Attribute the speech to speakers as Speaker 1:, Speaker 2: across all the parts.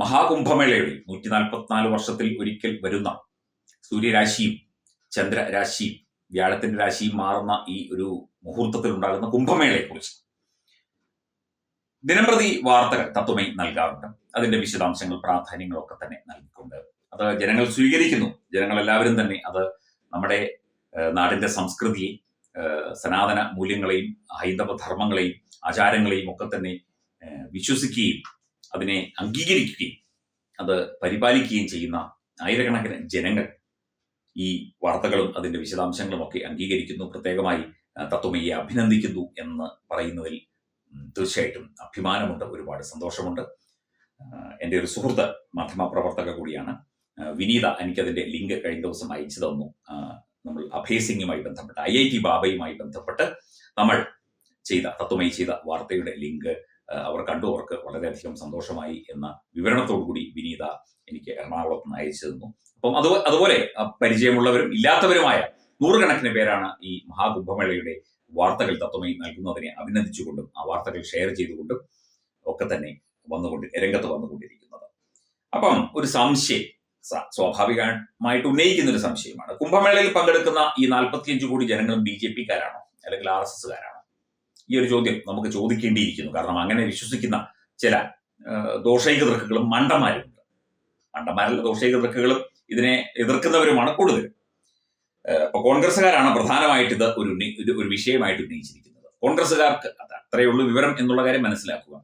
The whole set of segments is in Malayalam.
Speaker 1: മഹാകുംഭമേളയുടെ നൂറ്റി നാൽപ്പത്തിനാല് വർഷത്തിൽ ഒരിക്കൽ വരുന്ന സൂര്യരാശിയും ചന്ദ്രരാശിയും വ്യാഴത്തിന്റെ രാശിയും മാറുന്ന ഈ ഒരു മുഹൂർത്തത്തിൽ ഉണ്ടാകുന്ന കുംഭമേളയെക്കുറിച്ച് ദിനംപ്രതി വാർത്തകൾ തത്വമേ നൽകാറുണ്ട് അതിന്റെ വിശദാംശങ്ങൾ പ്രാധാന്യങ്ങളൊക്കെ തന്നെ നൽകിക്കൊണ്ട് അത് ജനങ്ങൾ സ്വീകരിക്കുന്നു ജനങ്ങൾ എല്ലാവരും തന്നെ അത് നമ്മുടെ നാടിന്റെ സംസ്കൃതിയെ സനാതന മൂല്യങ്ങളെയും ഹൈന്ദവ ധർമ്മങ്ങളെയും ആചാരങ്ങളെയും ഒക്കെ തന്നെ വിശ്വസിക്കുകയും അതിനെ അംഗീകരിക്കുകയും അത് പരിപാലിക്കുകയും ചെയ്യുന്ന ആയിരക്കണക്കിന് ജനങ്ങൾ ഈ വാർത്തകളും അതിന്റെ വിശദാംശങ്ങളും ഒക്കെ അംഗീകരിക്കുന്നു പ്രത്യേകമായി തത്വമയെ അഭിനന്ദിക്കുന്നു എന്ന് പറയുന്നതിൽ തീർച്ചയായിട്ടും അഭിമാനമുണ്ട് ഒരുപാട് സന്തോഷമുണ്ട് എൻ്റെ ഒരു സുഹൃത്ത് മാധ്യമപ്രവർത്തക കൂടിയാണ് വിനീത എനിക്കതിൻ്റെ ലിങ്ക് കഴിഞ്ഞ ദിവസം അയച്ചു തന്നു നമ്മൾ അഭയസിംഗുമായി ബന്ധപ്പെട്ട് ഐ ഐ ടി ബാബയുമായി ബന്ധപ്പെട്ട് നമ്മൾ ചെയ്ത തത്വമയി ചെയ്ത വാർത്തയുടെ ലിങ്ക് അവർ കണ്ടു അവർക്ക് വളരെയധികം സന്തോഷമായി എന്ന വിവരണത്തോടു കൂടി വിനീത എനിക്ക് എറണാകുളത്ത് നിന്ന് അയച്ചു തന്നു അപ്പം അത് അതുപോലെ പരിചയമുള്ളവരും ഇല്ലാത്തവരുമായ നൂറുകണക്കിന് പേരാണ് ഈ മഹാകുംഭമേളയുടെ വാർത്തകൾ തത്വമായി നൽകുന്നതിനെ അഭിനന്ദിച്ചുകൊണ്ടും ആ വാർത്തകൾ ഷെയർ ചെയ്തുകൊണ്ടും ഒക്കെ തന്നെ വന്നുകൊണ്ട് രംഗത്ത് വന്നുകൊണ്ടിരിക്കുന്നത് അപ്പം ഒരു സംശയം സ്വാഭാവികമായിട്ട് ഉന്നയിക്കുന്ന ഒരു സംശയമാണ് കുംഭമേളയിൽ പങ്കെടുക്കുന്ന ഈ നാൽപ്പത്തിയഞ്ച് കോടി ജനങ്ങളും ബി ജെ പിക്കാരാണോ അല്ലെങ്കിൽ ആർ എസ് എസ്സുകാരാണോ ഈ ഒരു ചോദ്യം നമുക്ക് ചോദിക്കേണ്ടിയിരിക്കുന്നു കാരണം അങ്ങനെ വിശ്വസിക്കുന്ന ചില ദോഷൈക ദൃക്കുകളും മണ്ടന്മാരുണ്ട് മണ്ടന്മാരല്ല ദോഷൈക ദൃക്കുകളും ഇതിനെ എതിർക്കുന്നവരുമാണ് കൂടുതൽ അപ്പൊ കോൺഗ്രസ്സുകാരാണ് പ്രധാനമായിട്ട് ഇത് ഒരു ഒരു വിഷയമായിട്ട് ഉന്നയിച്ചിരിക്കുന്നത് കോൺഗ്രസ്സുകാർക്ക് അത്രയുള്ള വിവരം എന്നുള്ള കാര്യം മനസ്സിലാക്കുക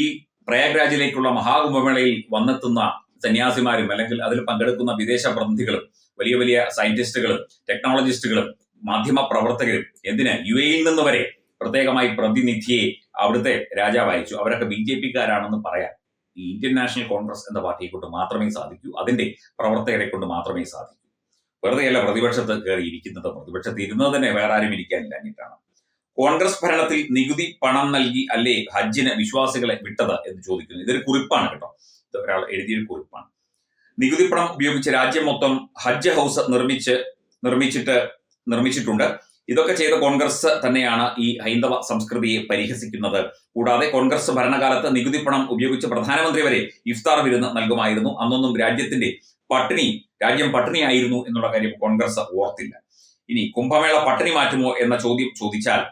Speaker 1: ഈ പ്രയാഗ്രാജിലേക്കുള്ള മഹാകുംഭമേളയിൽ വന്നെത്തുന്ന സന്യാസിമാരും അല്ലെങ്കിൽ അതിൽ പങ്കെടുക്കുന്ന വിദേശ പ്രതിനിധികളും വലിയ വലിയ സയന്റിസ്റ്റുകളും ടെക്നോളജിസ്റ്റുകളും മാധ്യമ പ്രവർത്തകരും എന്തിന് യു എയിൽ നിന്ന് വരെ പ്രത്യേകമായി പ്രതിനിധിയെ അവിടുത്തെ രാജാവ് അയച്ചു അവരൊക്കെ ബി ജെ പിക്കാരാണെന്ന് പറയാൻ ഈ ഇന്ത്യൻ നാഷണൽ കോൺഗ്രസ് എന്ന പാർട്ടിയെ കൊണ്ട് മാത്രമേ സാധിക്കൂ അതിന്റെ പ്രവർത്തകരെ കൊണ്ട് മാത്രമേ സാധിക്കൂ വെറുതെയല്ല പ്രതിപക്ഷത്ത് കയറി ഇരിക്കുന്നത് പ്രതിപക്ഷത്ത് ഇരുന്നത് തന്നെ വേറെ ആരും ഇരിക്കാനില്ലാഞ്ഞിട്ടാണ് കോൺഗ്രസ് ഭരണത്തിൽ നികുതി പണം നൽകി അല്ലേ ഹജ്ജിന് വിശ്വാസികളെ വിട്ടത് എന്ന് ചോദിക്കുന്നു ഇതൊരു കുറിപ്പാണ് കേട്ടോ ഇത് ഒരാൾ എഴുതിയൊരു കുറിപ്പാണ് നികുതി പണം ഉപയോഗിച്ച് രാജ്യം മൊത്തം ഹജ്ജ് ഹൗസ് നിർമ്മിച്ച് നിർമ്മിച്ചിട്ട് നിർമ്മിച്ചിട്ടുണ്ട് ഇതൊക്കെ ചെയ്ത കോൺഗ്രസ് തന്നെയാണ് ഈ ഹൈന്ദവ സംസ്കൃതിയെ പരിഹസിക്കുന്നത് കൂടാതെ കോൺഗ്രസ് ഭരണകാലത്ത് നികുതി പണം ഉപയോഗിച്ച് പ്രധാനമന്ത്രി വരെ ഇഫ്താർ വിരുന്ന് നൽകുമായിരുന്നു അന്നൊന്നും രാജ്യത്തിന്റെ പട്ടിണി രാജ്യം പട്ടിണിയായിരുന്നു എന്നുള്ള കാര്യം കോൺഗ്രസ് ഓർത്തില്ല ഇനി കുംഭമേള പട്ടിണി മാറ്റുമോ എന്ന ചോദ്യം ചോദിച്ചാൽ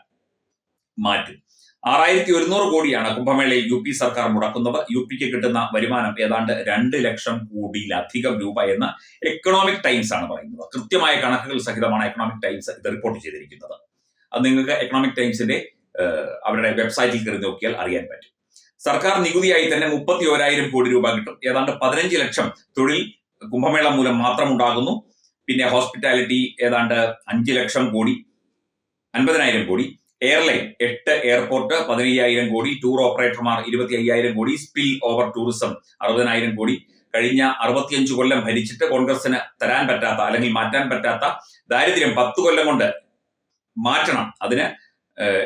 Speaker 1: മാറ്റും ആറായിരത്തി ഒരുന്നൂറ് കോടിയാണ് കുംഭമേളയിൽ യു പി സർക്കാർ മുടക്കുന്നത് യു പിക്ക് കിട്ടുന്ന വരുമാനം ഏതാണ്ട് രണ്ട് ലക്ഷം കോടിയിലധികം രൂപ എന്ന് എക്കണോമിക് ടൈംസ് ആണ് പറയുന്നത് കൃത്യമായ കണക്കുകൾ സഹിതമാണ് എക്കണോമിക് ടൈംസ് ഇത് റിപ്പോർട്ട് ചെയ്തിരിക്കുന്നത് അത് നിങ്ങൾക്ക് എക്കണോമിക് ടൈംസിന്റെ അവരുടെ വെബ്സൈറ്റിൽ കയറി നോക്കിയാൽ അറിയാൻ പറ്റും സർക്കാർ നികുതിയായി തന്നെ മുപ്പത്തി ഓരായിരം കോടി രൂപ കിട്ടും ഏതാണ്ട് പതിനഞ്ച് ലക്ഷം തൊഴിൽ കുംഭമേള മൂലം മാത്രം ഉണ്ടാകുന്നു പിന്നെ ഹോസ്പിറ്റാലിറ്റി ഏതാണ്ട് അഞ്ച് ലക്ഷം കോടി അൻപതിനായിരം കോടി എയർലൈൻ എട്ട് എയർപോർട്ട് പതിനയ്യായിരം കോടി ടൂർ ഓപ്പറേറ്റർമാർ ഇരുപത്തി അയ്യായിരം കോടി സ്പിൽ ഓവർ ടൂറിസം അറുപതിനായിരം കോടി കഴിഞ്ഞ അറുപത്തിയഞ്ച് കൊല്ലം ഭരിച്ചിട്ട് കോൺഗ്രസിന് തരാൻ പറ്റാത്ത അല്ലെങ്കിൽ മാറ്റാൻ പറ്റാത്ത ദാരിദ്ര്യം പത്ത് കൊല്ലം കൊണ്ട് മാറ്റണം അതിന്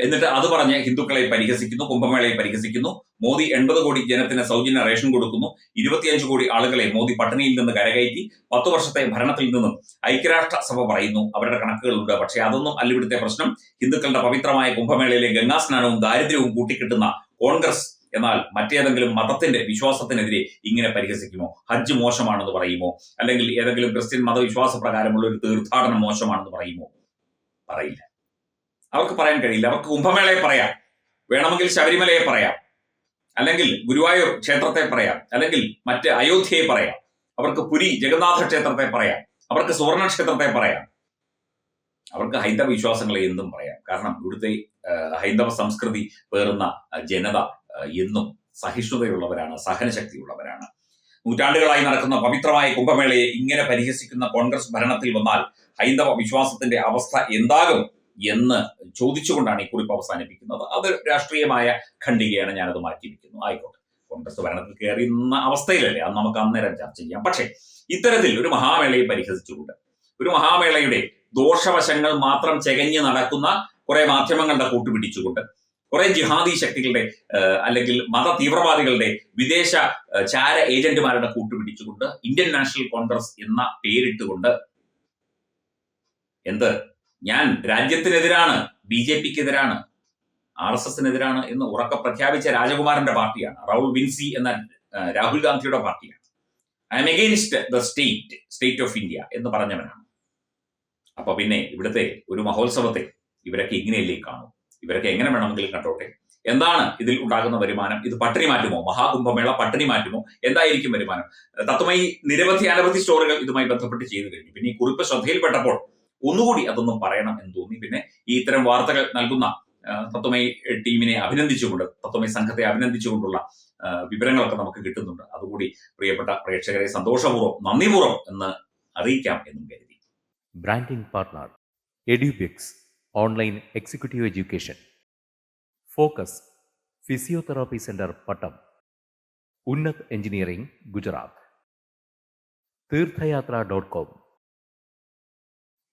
Speaker 1: എന്നിട്ട് അത് പറഞ്ഞ് ഹിന്ദുക്കളെ പരിഹസിക്കുന്നു കുംഭമേളയെ പരിഹസിക്കുന്നു മോദി എൺപത് കോടി ജനത്തിന് സൗജന്യ റേഷൻ കൊടുക്കുന്നു ഇരുപത്തിയഞ്ച് കോടി ആളുകളെ മോദി പട്ടിണിയിൽ നിന്ന് കരകയറ്റി പത്തു വർഷത്തെ ഭരണത്തിൽ നിന്നും ഐക്യരാഷ്ട്ര സഭ പറയുന്നു അവരുടെ കണക്കുകളുണ്ട് പക്ഷേ അതൊന്നും അല്ല പ്രശ്നം ഹിന്ദുക്കളുടെ പവിത്രമായ കുംഭമേളയിലെ ഗംഗാസ്നാനവും ദാരിദ്ര്യവും കൂട്ടിക്കിട്ടുന്ന കോൺഗ്രസ് എന്നാൽ മറ്റേതെങ്കിലും മതത്തിന്റെ വിശ്വാസത്തിനെതിരെ ഇങ്ങനെ പരിഹസിക്കുമോ ഹജ്ജ് മോശമാണെന്ന് പറയുമോ അല്ലെങ്കിൽ ഏതെങ്കിലും ക്രിസ്ത്യൻ മതവിശ്വാസ പ്രകാരമുള്ള ഒരു തീർത്ഥാടനം മോശമാണെന്ന് പറയുമോ പറയില്ല അവർക്ക് പറയാൻ കഴിയില്ല അവർക്ക് കുംഭമേളയെ പറയാം വേണമെങ്കിൽ ശബരിമലയെ പറയാം അല്ലെങ്കിൽ ഗുരുവായൂർ ക്ഷേത്രത്തെ പറയാം അല്ലെങ്കിൽ മറ്റ് അയോധ്യയെ പറയാം അവർക്ക് പുരി ജഗന്നാഥ ക്ഷേത്രത്തെ പറയാം അവർക്ക് സുവർണ ക്ഷേത്രത്തെ പറയാം അവർക്ക് ഹൈന്ദവ വിശ്വാസങ്ങളെ എന്തും പറയാം കാരണം ഇവിടുത്തെ ഹൈന്ദവ സംസ്കൃതി പേറുന്ന ജനത എന്നും സഹിഷ്ണുതയുള്ളവരാണ് സഹനശക്തിയുള്ളവരാണ് നൂറ്റാണ്ടുകളായി നടക്കുന്ന പവിത്രമായ കുംഭമേളയെ ഇങ്ങനെ പരിഹസിക്കുന്ന കോൺഗ്രസ് ഭരണത്തിൽ വന്നാൽ ഹൈന്ദവ വിശ്വാസത്തിന്റെ അവസ്ഥ എന്താകും എന്ന് ചോദിച്ചുകൊണ്ടാണ് ഈ കുറിപ്പ് അവസാനിപ്പിക്കുന്നത് അത് രാഷ്ട്രീയമായ ഖണ്ഡികയാണ് ഞാനത് മാറ്റിയിരിക്കുന്നു ആയിക്കോട്ടെ കോൺഗ്രസ് ഭരണത്തിൽ കയറുന്ന അവസ്ഥയിലല്ലേ അത് നമുക്ക് അന്നേരം ചർച്ച ചെയ്യാം പക്ഷേ ഇത്തരത്തിൽ ഒരു മഹാമേളയെ പരിഹസിച്ചുകൊണ്ട് ഒരു മഹാമേളയുടെ ദോഷവശങ്ങൾ മാത്രം ചെകഞ്ഞ് നടക്കുന്ന കുറെ മാധ്യമങ്ങളുടെ കൂട്ടുപിടിച്ചുകൊണ്ട് കുറെ ജിഹാദി ശക്തികളുടെ അല്ലെങ്കിൽ മത തീവ്രവാദികളുടെ വിദേശ ചാര ഏജന്റുമാരുടെ കൂട്ടുപിടിച്ചുകൊണ്ട് ഇന്ത്യൻ നാഷണൽ കോൺഗ്രസ് എന്ന പേരിട്ടുകൊണ്ട് എന്ത് ഞാൻ രാജ്യത്തിനെതിരാണ് ബി ജെ പിക്കെതിരാണ് ആർ എസ് എസിനെതിരാണ് എന്ന് ഉറക്ക പ്രഖ്യാപിച്ച രാജകുമാരന്റെ പാർട്ടിയാണ് റൗൾ വിൻസി എന്ന രാഹുൽ ഗാന്ധിയുടെ പാർട്ടിയാണ് I M against the state state of India എന്ന് പറഞ്ഞവനാണ് അപ്പൊ പിന്നെ ഇവിടുത്തെ ഒരു മഹോത്സവത്തെ ഇവരൊക്കെ ഇങ്ങനെയല്ലേ കാണും ഇവരൊക്കെ എങ്ങനെ വേണമെങ്കിലും കണ്ടോട്ടെ എന്താണ് ഇതിൽ ഉണ്ടാകുന്ന വരുമാനം ഇത് പട്ടിണി മാറ്റുമോ മഹാകുംഭമേള പട്ടിണി മാറ്റുമോ എന്തായിരിക്കും വരുമാനം തത്വമായി നിരവധി അനവധി സ്റ്റോറുകൾ ഇതുമായി ബന്ധപ്പെട്ട് ചെയ്തു കഴിഞ്ഞു പിന്നെ ഈ കുറിപ്പ് ശ്രദ്ധയിൽപ്പെട്ടപ്പോൾ ഒന്നുകൂടി അതൊന്നും പറയണം എന്ന് തോന്നി പിന്നെ ഈ ഇത്തരം വാർത്തകൾ നൽകുന്ന തത്വമൈ ടീമിനെ അഭിനന്ദിച്ചുകൊണ്ട് തത്വമൈ സംഘത്തെ അഭിനന്ദിച്ചുകൊണ്ടുള്ള വിവരങ്ങളൊക്കെ നമുക്ക് കിട്ടുന്നുണ്ട് അതുകൂടി പ്രിയപ്പെട്ട പ്രേക്ഷകരെ സന്തോഷപൂർവ്വം നന്ദിപൂർവ്വം എന്ന് അറിയിക്കാം എന്നും കരുതി
Speaker 2: branding partner Edubix online executive education focus physiotherapy centre Pattom Unnath engineering Gujarat Theerthayathra dot com